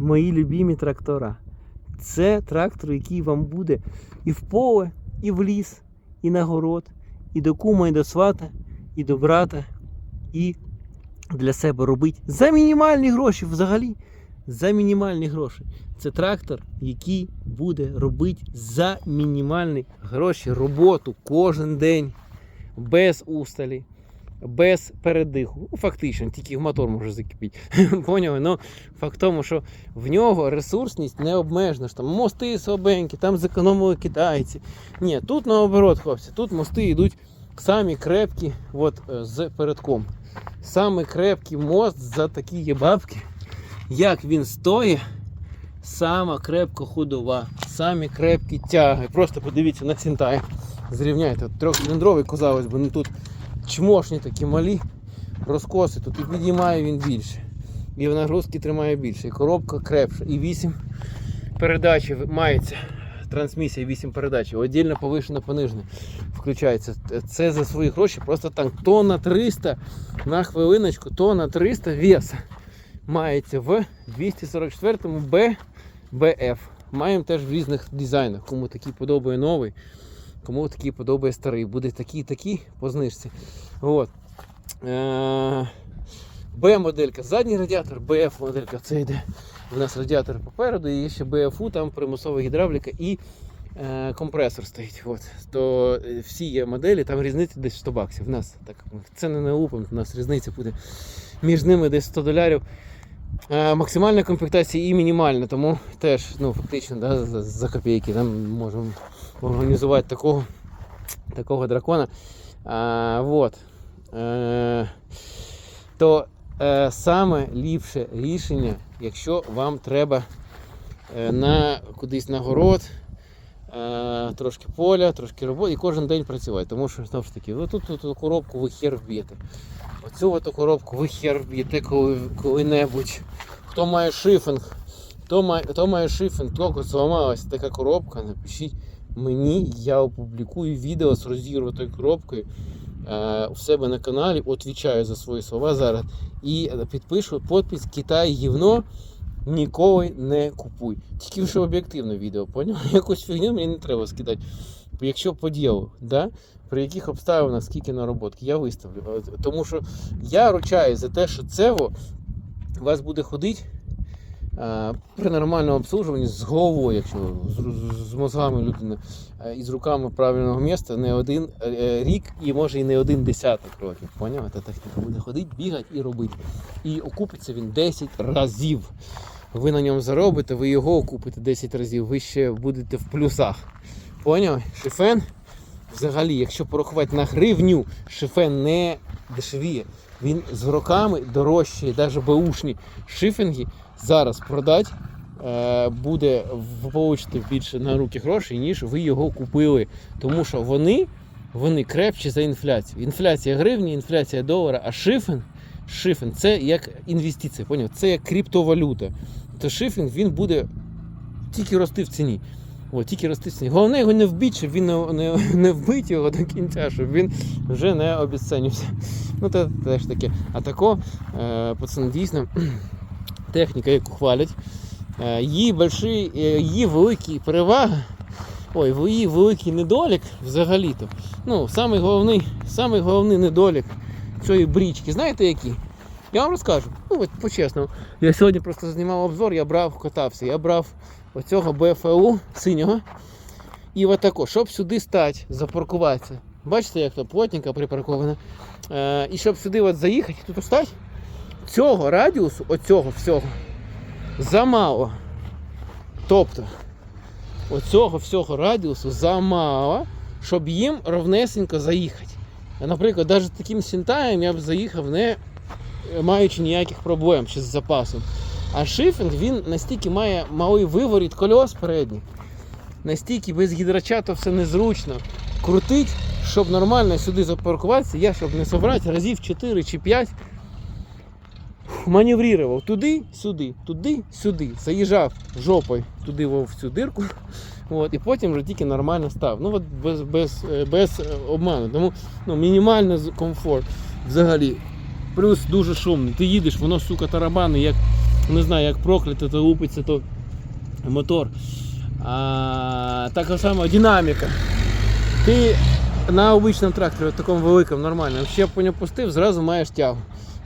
мої любимі трактора. Це трактор, який вам буде і в поле, і в ліс, і на город, і до кума, і до свата, і до брата, і для себе робить за мінімальні гроші взагалі. За мінімальні гроші. Це трактор, який буде робити за мінімальні гроші роботу кожен день, без усталі, без передиху. Ну, фактично, тільки мотор може закипіти. Поняли? Ну, факт в тому, що в нього ресурсність не обмежена. Там мости слабенькі, там зекономили китайці. Ні, тут наоборот, хлопці, тут мости йдуть самі крепкі от, е, з передком. Саме крепкий мост за такі є бабки. Як він стоїть, сама крепка ходова, самі крепкі тяги. Просто подивіться на цінтай. Зрівняйте. Трьохциліндровий, казалось би, ну тут чмошні такі малі розкоси, тут і підіймає він більше. І в нагрузки тримає більше. І коробка крепша. І 8 передач мається. Трансмісія 8 передач. Отдільно повишена понижена включається. Це за свої гроші просто так. Тонна 300 на хвилиночку, тонна 300 веса мається в 244 Б BF. Маємо теж в різних дизайнах. Кому такий подобає новий, кому такий подобає старий. Буде такий такий по знижці. От. Е, Б-моделька, задній радіатор, БФ моделька, це йде. У нас радіатор попереду, і є ще БФУ, там примусова гідравліка і е, компресор стоїть. От. То е, всі є моделі, там різниця десь 100 баксів. У нас так це не наупом, у нас різниця буде між ними десь 100 доларів. Е, максимальна комплектація і мінімальна, тому теж ну, фактично да, за, за копійки там можемо організувати такого, такого дракона. А, вот. а, то а, саме ліпше рішення, якщо вам треба е, на кудись на город, е, трошки поля, трошки роботи і кожен день працювати. Тому що знову ж таки, ви тут, тут коробку ви хер вб'єте. Оцю от коробку ви хер вб'єте коли, коли-небудь. Хто має шифінг, хто має, хто має шифінг, тільки зламалася така коробка, напишіть мені, я опублікую відео з розірватою коробкою е, у себе на каналі, отвічаю за свої слова зараз. І підпишу подпис Китай гівно. Ніколи не купуй. Тільки вже об'єктивне відео, поняв? Якусь фігню мені не треба скидати. Якщо по ділу, да? при яких обставинах скільки нароботки, я виставлю. Тому що я ручаюсь за те, що це у вас буде ходити а, при нормальному обслужуванні з головою, якщо з, з, мозгами людини і з руками правильного міста не один е, рік і може і не один десяток років. Поняв? Та техніка буде ходити, бігати і робити. І окупиться він 10 разів. Ви на ньому заробите, ви його окупите 10 разів, ви ще будете в плюсах. Поняв? Шифен взагалі, якщо порахувати на гривню, шифен не дешевіє. Він з роками дорожчий, навіть беушні шифінги зараз продати е, буде ви получите більше на руки грошей, ніж ви його купили. Тому що вони, вони крепчі за інфляцію. Інфляція гривні, інфляція долара, а шифен, шифен це як інвестиція, поняв? це як криптовалюта. То шифінг він буде тільки рости в ціні. О, тільки ціні. Головне його не вбити, щоб він не, не, не вбить його до кінця, щоб він вже не обіценився. Ну, це теж таке. А тако, е, пацани, дійсно, техніка, яку хвалять, е, її больші, е, її великі переваги, ой, її великий недолік взагалі-то. Ну, самий головний, самий головний недолік цієї брічки, знаєте який? Я вам розкажу. Ну, от по-чесному. Я сьогодні просто знімав обзор, я брав, катався. Я брав оцього БФУ синього. І отако, щоб сюди стати, запаркуватися. Бачите, як то плотненько припарковано. Е, і щоб сюди от заїхати, тут стати, цього радіусу, оцього всього, замало. Тобто, оцього всього радіусу замало, щоб їм ровнесенько заїхати. Наприклад, навіть таким сінтаєм я б заїхав не маючи ніяких проблем ще з запасом. А шифінг він настільки має малий виворіт кольос передніх, настільки без гідрача все незручно. Крутить, щоб нормально сюди запаркуватися, я щоб не собрати разів 4 чи 5. Маневрував туди, сюди, туди, сюди. Заїжджав жопою туди в цю дирку. От, і потім вже тільки нормально став. Ну от без, без, е, без обману. Тому ну, мінімальний комфорт взагалі. Плюс дуже шумний. Ти їдеш, воно, сука, тарабани, як Не знаю, як проклято, то лупиться, то мотор. А, така сама динаміка. Ти на обичному тракторі, такому великому, нормальному, щеплення пустив, зразу маєш тягу,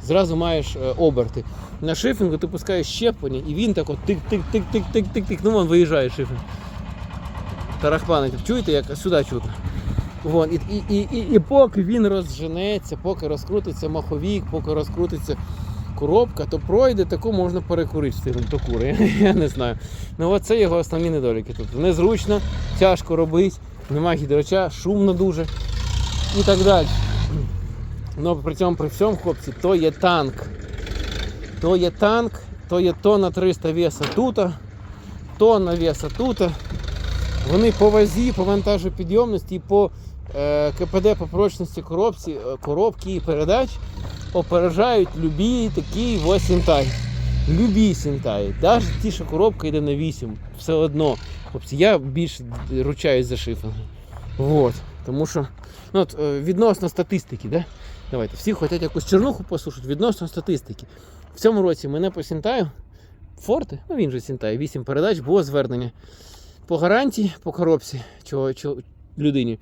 зразу маєш е, оберти. На шифінгу ти пускаєш щеплення, і він так от тик-тик-тик-тик-тик-тик-тик. Ну вон виїжджає шифінг. Тарахпанить. Чуєте, як сюди чутно. Вон, і, і, і, і, і поки він розженеться, поки розкрутиться маховік, поки розкрутиться коробка, то пройде, таку можна перекурити то кури. Я, я не знаю. Ну от це його основні недоліки. Тут незручно, тяжко робити, немає гідрача, шумно дуже і так далі. Ну при цьому при всьому, хлопці, то є танк. То є танк, то є тонна 300 веса тут, тонна веса тут. Вони по вазі, по вантажопідйомності і по е, КПД по прочності коробці, е, коробки і передач опережають любі такі ось сінтай. Любі сінтай. Навіть ті, що коробка йде на 8, все одно. Хлопці, я більше ручаюсь за шифінги. Вот. Тому що ну, от, е, відносно статистики, да? давайте, всі хочуть якусь чернуху послухати, відносно статистики. В цьому році мене по сінтаю Форте, ну він же сінтає, 8 передач, було звернення по гарантії, по коробці чого, чого, людині.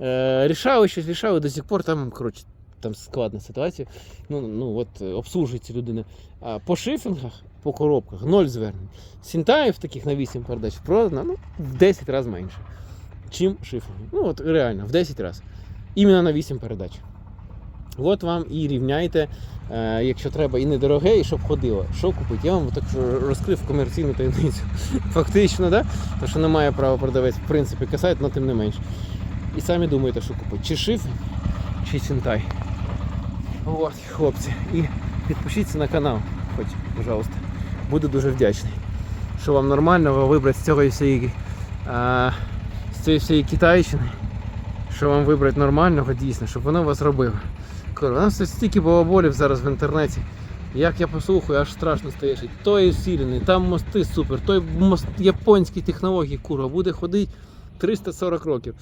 Е, рішали щось, рішали до сих пор, там, коротше, там складна ситуація. Ну, ну от е, обслужується людина. А по шифінгах, по коробках, ноль звернень. Сінтаїв таких на 8 передач продано ну, в 10 разів менше, чим шифінги. Ну от реально, в 10 разів. Іменно на 8 передач. От вам і рівняйте, е, якщо треба, і недороге, і щоб ходило. Що купити? Я вам так розкрив комерційну таємницю. Фактично, да? То, що не має права продавець, в принципі, касає, але тим не менш. І самі думаєте, що купити. Чи шиф, чи сінтай. От, хлопці. І підпишіться на канал, хоч, пожалуйста. Буду дуже вдячний. Що вам нормально вибрати з цього всієї, з цієї всієї Китайщини. Що вам вибрати нормального дійсно, щоб воно вас робило. Коротко, у нас стільки балаболів зараз в інтернеті. Як я послухаю, аж страшно стає. жити. Той усилений, там мости супер, той мост японські технології, курва, буде ходити 340 років.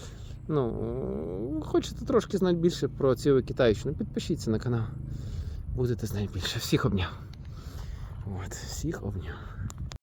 Ну, хочете трошки знати більше про цю Китайщину, підпишіться на канал. Будете знати більше. Всіх обняв. От, всіх обняв.